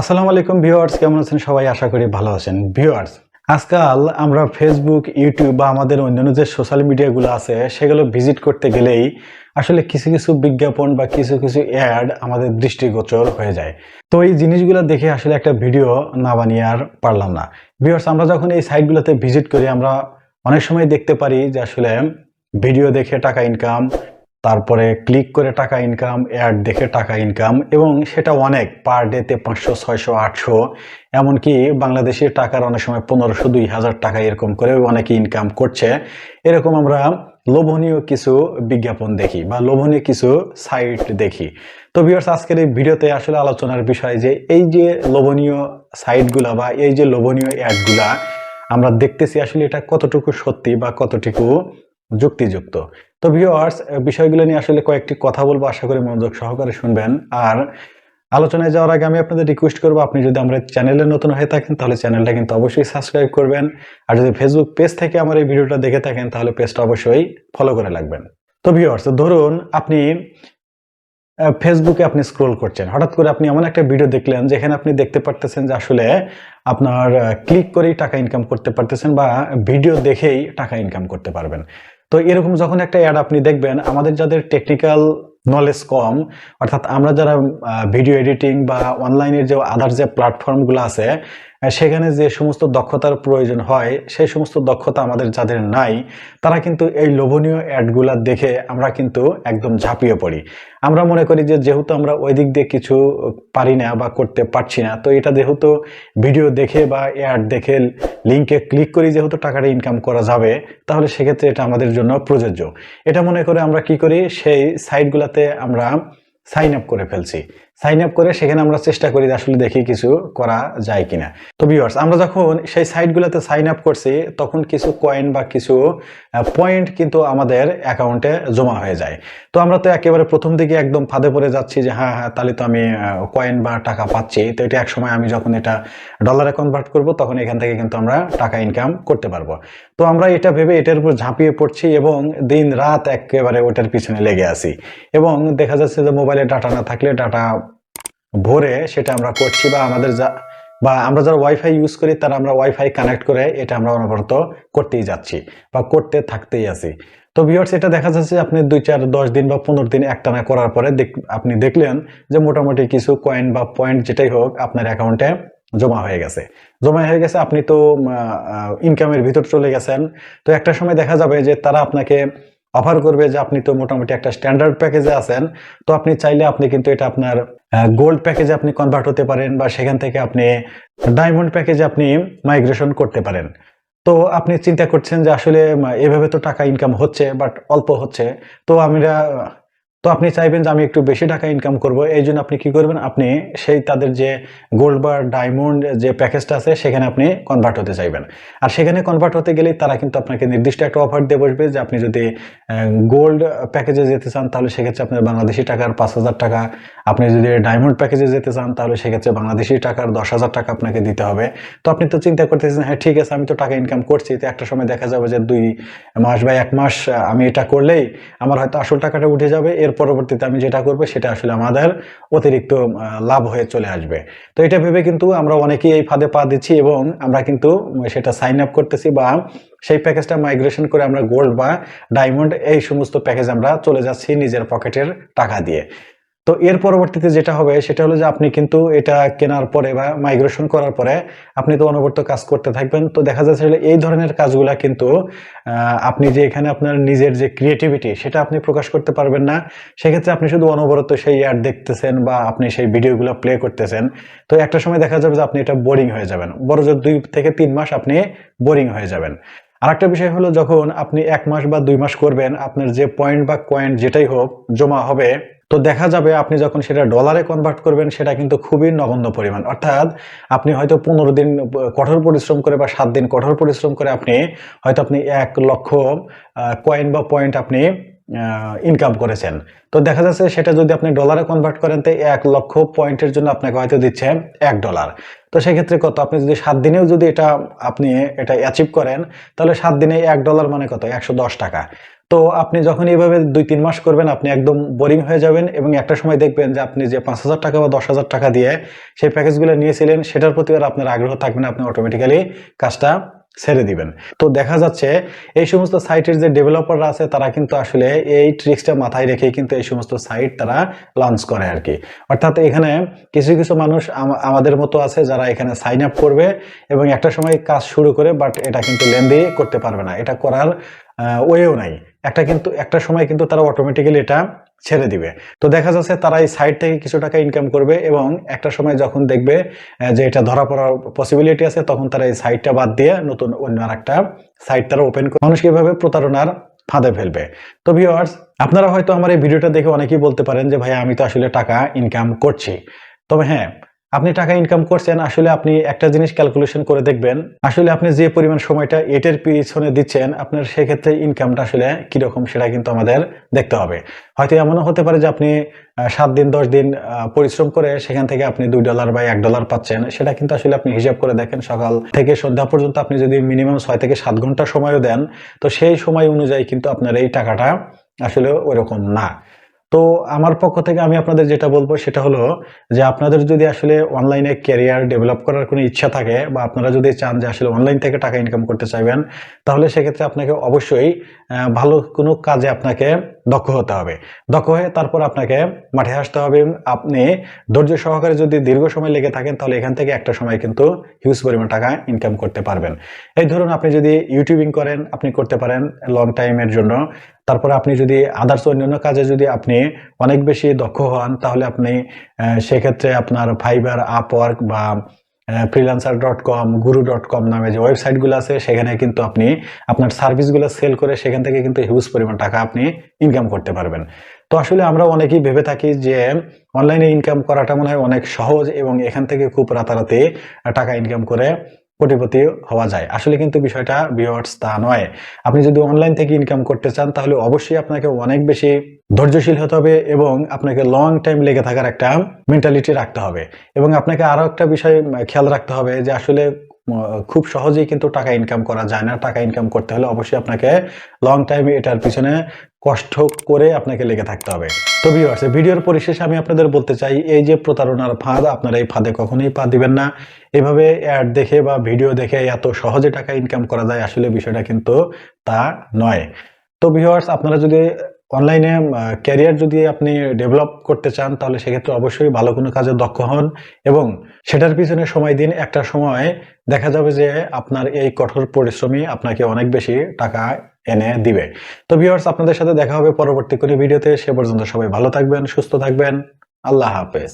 আসসালামু আলাইকুম ভিউয়ার্স, কেমন আছেন সবাই? আশা করি ভালো আছেন। ভিউয়ার্স, আজকাল আমরা ফেসবুক ইউটিউব বা আমাদের অন্যান্য যে সোশ্যাল মিডিয়াগুলো আছে, সেগুলো ভিজিট করতে গেলেই আসলে কিছু কিছু বিজ্ঞাপন বা কিছু কিছু অ্যাড আমাদের দৃষ্টিগোচর হয়ে যায়। তো এই জিনিসগুলো দেখে আসলে একটা ভিডিও না বানিয়ে আর পারলাম না। ভিউয়ার্স, আমরা যখন এই সাইটগুলোতে ভিজিট করি, আমরা অনেক সময় দেখতে পারি যে আসলে ভিডিও দেখে টাকা ইনকাম তারপরে ক্লিক করে টাকা ইনকাম অ্যাড দেখে টাকা ইনকাম এবং সেটা অনেক পার ডেতে পাঁচশো, ছয়শো, আটশো। এমনকি বাংলাদেশের টাকার অনেক সময় পনেরোশো দুই হাজার টাকা এরকম করে অনেকে ইনকাম করছে। এরকম আমরা লোভনীয় কিছু বিজ্ঞাপন দেখি বা লোভনীয় কিছু সাইট দেখি। তো ভিউয়ার্স আজকের এই ভিডিওতে আসলে আলোচনার বিষয় যে এই যে লোভনীয় সাইটগুলা বা এই যে লোভনীয় অ্যাডগুলা আমরা দেখতেছি আসলে এটা কতটুকু সত্যি বা কতটুকু যুক্তিযুক্ত। তো ভিউয়ার্স বিষয়গুলো নিয়ে আসলে কয়েকটি কথা বলব, আশা করি মনোযোগ সহকারে শুনবেন। আর আলোচনায় যাওয়ার আগে আমি আপনাদের রিকোয়েস্ট করব, আপনি যদি আমরা চ্যানেলে নতুন হয়ে থাকেন, তাহলে চ্যানেলটা কিন্তু অবশ্যই সাবস্ক্রাইব করবেন। আর যদি ফেসবুক পেজ থেকে আমার এই ভিডিওটা দেখে থাকেন, তাহলে পেজটা অবশ্যই ফলো করে রাখবেন। তো ভিউয়ার্স ধরুন আপনি ফেসবুকে আপনি স্ক্রোল করছেন। হঠাৎ করে আপনি এমন একটা ভিডিও দেখলেন, যেখানে আপনি দেখতে পারতেছেন যে আসলে আপনার ক্লিক করেই টাকা ইনকাম করতে পারতেছেন বা ভিডিও দেখেই টাকা ইনকাম করতে পারবেন। তো এরকম যখন একটা অ্যাড আপনি দেখবেন, আমাদের যাদের টেকনিক্যাল নলেজ কম, অর্থাৎ আমরা যারা ভিডিও এডিটিং বা অনলাইনের যে আদার যে প্ল্যাটফর্মগুলো আছে সেখানে যে সমস্ত দক্ষতার প্রয়োজন হয়, সেই সমস্ত দক্ষতা আমাদের যাদের নাই, তারা কিন্তু এই লোভনীয় অ্যাডগুলা দেখে আমরা কিন্তু একদম ঝাঁপিয়ে পড়ি। আমরা মনে করি যে যেহেতু আমরা ওই দিক দিয়ে কিছু পারি না বা করতে পারছি না, তো এটা যেহেতু ভিডিও দেখে বা অ্যাড দেখে লিঙ্কে ক্লিক করি যেহেতু টাকাটা ইনকাম করা যাবে, তাহলে সেক্ষেত্রে এটা আমাদের জন্য প্রযোজ্য। এটা মনে করে আমরা কি করি? সেই সাইটগুলোতে আমরা সাইন আপ করে ফেলছি। সাইন আপ করে সেখানে আমরা চেষ্টা করি আসলে দেখি কিছু করা যায় কিনা। তো ভিউয়ার্স আমরা যখন সেই সাইটগুলোতে সাইন আপ করছি, তখন কিছু কয়েন বা কিছু পয়েন্ট কিন্তু আমাদের অ্যাকাউন্টে জমা হয়ে যায়। তো আমরা তো একেবারে প্রথম দিকে একদম ফাঁদে পড়ে যাচ্ছি যে হ্যাঁ হ্যাঁ তাহলে তো আমি কয়েন বা টাকা পাচ্ছি। তো এটা একসময় আমি যখন এটা ডলারে কনভার্ট করব, তখন এখান থেকে কিন্তু আমরা টাকা ইনকাম করতে পারব। তো আমরা এটা ভেবে এটার উপর ঝাঁপিয়ে পড়ছি এবং দিন রাত একেবারে ওটার পিছনে লেগে আসি এবং দেখা যাচ্ছে যে মোবাইলে ডাটা না থাকলে ডাটা ভরে সেটা আমরা করছি বা আমাদের যা, বা আমরা যারা ওয়াইফাই ইউজ করি, তারা আমরা ওয়াইফাই কানেক্ট করে এটা আমরা অনবরত করতেই যাচ্ছি বা করতে থাকতেই আছি। তো ভিউয়ার্স এটা দেখা যাচ্ছে আপনি দুই চার, দশ দিন বা পনেরো দিন একটানা করার পরে আপনি দেখলেন যে মোটামুটি কিছু কয়েন বা পয়েন্ট যেটাই হোক আপনার অ্যাকাউন্টে জমা হয়ে গেছে। জমা হয়ে গেছে, আপনি তো ইনকামের ভিতর চলে গেছেন। তো একটা সময় দেখা যাবে যে তারা আপনাকে অফার করবে যে আপনি তো মোটামুটি একটা স্ট্যান্ডার্ড প্যাকেজে আছেন, তো আপনি চাইলে আপনি কিন্তু এটা আপনার গোল্ড প্যাকেজে আপনি কনভার্ট হতে পারেন বা সেখান থেকে আপনি ডায়মন্ড প্যাকেজে আপনি মাইগ্রেশন করতে পারেন। তো আপনি চিন্তা করছেন যে আসলে, এভাবে তো টাকা ইনকাম হচ্ছে বাট অল্প হচ্ছে। তো আমরা তো আপনি চাইবেন যে আমি একটু বেশি টাকা ইনকাম করব। এই জন্য আপনি কি করবেন? আপনি সেই তাদের যে গোল্ড বা ডায়মন্ড যে প্যাকেজটা আছে, সেখানে আপনি কনভার্ট হতে চাইবেন। আর সেখানে কনভার্ট হতে গেলেই তারা কিন্তু আপনাকে নির্দিষ্ট একটা অফার দিয়ে বসবে যে আপনি যদি গোল্ড প্যাকেজে যেতে চান, তাহলে সেক্ষেত্রে আপনার বাংলাদেশি টাকার পাঁচ হাজার টাকা। আপনি যদি ডায়মন্ড প্যাকেজে যেতে চান, তাহলে সেক্ষেত্রে বাংলাদেশি টাকার দশ হাজার টাকা আপনাকে দিতে হবে। তো আপনি তো চিন্তা করতেছেন হ্যাঁ ঠিক আছে, আমি তো টাকা ইনকাম করছি, তো একটা সময় দেখা যাবে যে দুই মাস বা এক মাস আমি এটা করলেই আমার হয়তো আসল টাকাটা উঠে যাবে। এর পরবর্তীতে আমি যেটা করব সেটা আসলে আমাদের অতিরিক্ত লাভ হয়ে চলে আসবে। তো এটা ভেবে কিন্তু আমরা অনেকেই এই ফাঁদে পা দিচ্ছি এবং আমরা কিন্তু সেটা সাইন আপ করতেছি বা সেই প্যাকেজটা মাইগ্রেশন করে আমরা গোল্ড বা ডায়মন্ড এই সমস্ত প্যাকেজ আমরা চলে যাচ্ছি নিজের পকেটের টাকা দিয়ে। তো এর পরবর্তীতে যেটা হবে, সেটা হলো যে আপনি কিন্তু এটা কেনার পরে বা মাইগ্রেশন করার পরে আপনি তো অনবরত কাজ করতে থাকবেন। তো দেখা যাচ্ছে এই ধরনের কাজগুলা কিন্তু আপনি যে এখানে আপনার নিজের যে ক্রিয়েটিভিটি সেটা আপনি প্রকাশ করতে পারবেন না। সেক্ষেত্রে আপনি শুধু অনবরত সেই অ্যাড দেখতেছেন বা আপনি সেই ভিডিওগুলো প্লে করতেছেন। তো একটা সময় দেখা যাবে যে আপনি এটা বোরিং হয়ে যাবেন। বড় জোর দুই থেকে তিন মাস আপনি বোরিং হয়ে যাবেন। আরেকটা বিষয় হলো যখন আপনি এক মাস বা দুই মাস করবেন, আপনার যে পয়েন্ট বা কয়েন্ট যেটাই হোক জমা হবে তো দেখা যাবে আপনি যখন সেটা ডলারে কনভার্ট করবেন, সেটা কিন্তু খুবই নগণ্য পরিমাণ। অর্থাৎ আপনি হয়তো পনেরো দিন কঠোর পরিশ্রম করে বা সাত দিন কঠোর পরিশ্রম করে আপনি হয়তো আপনি এক লক্ষ কয়েন বা পয়েন্ট আপনি ইনকাম করেছেন। তো দেখা যাচ্ছে সেটা যদি আপনি ডলারে কনভার্ট করেন, তো এক লক্ষ পয়েন্টের জন্য আপনাকে হয়তো দিচ্ছে এক ডলার তো সেক্ষেত্রে কত? আপনি যদি সাত দিনেও যদি এটা আপনি, এটা অ্যাচিভ করেন, তাহলে সাত দিনে এক ডলার মানে কত? একশো দশ টাকা। তো আপনি যখন এইভাবে দুই, তিন মাস করবেন, আপনি একদম বোরিং হয়ে যাবেন এবং একটা সময় দেখবেন যে আপনি যে পাঁচ হাজার টাকা বা দশ হাজার টাকা দিয়ে সেই প্যাকেজগুলো নিয়েছিলেন, সেটার প্রতি আর আপনার আগ্রহ থাকবে না, আপনি অটোমেটিক্যালি কাজটা ছেড়ে দিবেন। তো দেখা যাচ্ছে এই সমস্ত সাইটের যে ডেভেলপাররা আছে, তারা কিন্তু আসলে এই ট্রিক্সটা মাথায় রেখে কিন্তু এই সমস্ত সাইট তারা লঞ্চ করে আর কি। অর্থাৎ এখানে কিছু কিছু মানুষ আমাদের মতো আছে যারা এখানে সাইন আপ করবে এবং একটা সময় কাজ শুরু করে বাট এটা কিন্তু লেনদি করতে পারবে না। এটা করার ওয়েও নাই। একটা কিন্তু, একটা সময় কিন্তু তারা অটোমেটিক্যালি এটা ছেড়ে দিবে। তো দেখা যাচ্ছে তারা এই সাইড থেকে কিছু টাকা ইনকাম করবে এবং একটা সময় যখন দেখবে যে এটা ধরা পড়ার পসিবিলিটি আছে, তখন তারা এই সাইটটা বাদ দিয়ে নতুন অন্য আর একটা সাইট তারা ওপেন করে মানুষকে এভাবে প্রতারণার ফাঁদে ফেলবে। তো ভিওয়ার্স আপনারা হয়তো আমার এই ভিডিওটা দেখে অনেকেই বলতে পারেন যে ভাই আমি তো আসলে টাকা ইনকাম করছি। তবে হ্যাঁ আপনি টাকা ইনকাম করছেন, আসলে আপনি একটা জিনিস ক্যালকুলেশন করে দেখবেন। আসলে আপনি যে পরিমাণ সময়টা এটের পিছনে দিচ্ছেন, আপনার সেক্ষেত্রে ইনকামটা আসলে কীরকম সেটা কিন্তু আমাদের দেখতে হবে। হয়তো এমনও হতে পারে যে আপনি সাত দিন, দশ দিন পরিশ্রম করে সেখান থেকে আপনি দুই ডলার বা এক ডলার পাচ্ছেন, সেটা কিন্তু আসলে আপনি হিসাব করে দেখেন সকাল থেকে সন্ধ্যা পর্যন্ত আপনি যদি মিনিমাম ছয় থেকে সাত ঘণ্টা সময়ও দেন, তো সেই সময় অনুযায়ী কিন্তু আপনার এই টাকাটা আসলে ওইরকম না। তো আমার পক্ষ থেকে আমি আপনাদের যেটা বলব সেটা হলো যে আপনাদের যদি আসলে অনলাইনে ক্যারিয়ার ডেভেলপ করার কোনো ইচ্ছা থাকে বা আপনারা যদি চান যে আসলে অনলাইন থেকে টাকা ইনকাম করতে চাইবেন, তাহলে সেক্ষেত্রে আপনাকে অবশ্যই ভালো কোনো কাজে আপনাকে দক্ষ হতে হবে। দক্ষ হয়ে তারপর আপনাকে মাঠে আসতে হবে। আপনি ধৈর্য সহকারে যদি দীর্ঘ সময় লেগে থাকেন, তাহলে এখান থেকে একটা সময় কিন্তু হিউজ পরিমাণ টাকা ইনকাম করতে পারবেন। এই ধরুন আপনি যদি ইউটিউবিং করেন, আপনি করতে পারেন লং টাইমের জন্য। তারপরে আপনি যদি আদার্স অন্যান্য কাজে যদি আপনি অনেক বেশি দক্ষ হন, তাহলে আপনি সেক্ষেত্রে আপনার ফাইবার আপওয়ার্ক বা freelancer dot com Guru dot com নামে যে ওয়েবসাইটগুলো আছে, সেখানে কিন্তু আপনি আপনার সার্ভিসগুলো সেল করে সেখান থেকে কিন্তু হিউজ পরিমাণ টাকা আপনি ইনকাম করতে পারবেন। তো আসলে আমরা অনেকেই ভেবে থাকি যে অনলাইনে ইনকাম করাটা মনে হয় অনেক সহজ এবং এখান থেকে খুব রাতারাতি টাকা ইনকাম করে কোটিপতি হওয়া যায়। আসলে কিন্তু বিষয়টা ভিউয়ার্স তা নয়। আপনি যদি অনলাইন থেকে ইনকাম করতে চান, তাহলে অবশ্যই আপনাকে অনেক বেশি ধৈর্যশীল হতে হবে এবং আপনাকে লং টাইম লেগে থাকার একটা মেন্টালিটি রাখতে হবে। এবং আপনাকে আরও একটা বিষয় খেয়াল রাখতে হবে যে আসলে খুব সহজেই কিন্তু টাকা ইনকাম করা যায় না। টাকা ইনকাম করতে হলে অবশ্যই আপনাকে লং টাইম এটার পিছনে কষ্ট করে আপনাকে লেগে থাকতে হবে। তো ভিউয়ার্স ভিডিওর পরিশেষে আমি আপনাদের বলতে চাই, এই যে প্রতারণার ফাঁদ, আপনারা এই ফাঁদে কখনোই পা দিবেন না। এভাবে অ্যাড দেখে বা ভিডিও দেখে এত সহজে টাকা ইনকাম করা যায়, আসলে বিষয়টা কিন্তু তা নয়। তো ভিউয়ার্স আপনারা যদি অনলাইনে ক্যারিয়ার যদি আপনি ডেভেলপ করতে চান, তাহলে সেক্ষেত্রে অবশ্যই ভালো কোনো কাজে দক্ষ হন এবং সেটার পিছনে সময় দিন। একটা সময় দেখা যাবে যে আপনার এই কঠোর পরিশ্রমী আপনাকে অনেক বেশি টাকা এনে দিবে। তো ভিউয়ার্স আপনাদের সাথে দেখা হবে পরবর্তী কোনো ভিডিওতে। সে পর্যন্ত সবাই ভালো থাকবেন, সুস্থ থাকবেন। আল্লাহ হাফেজ।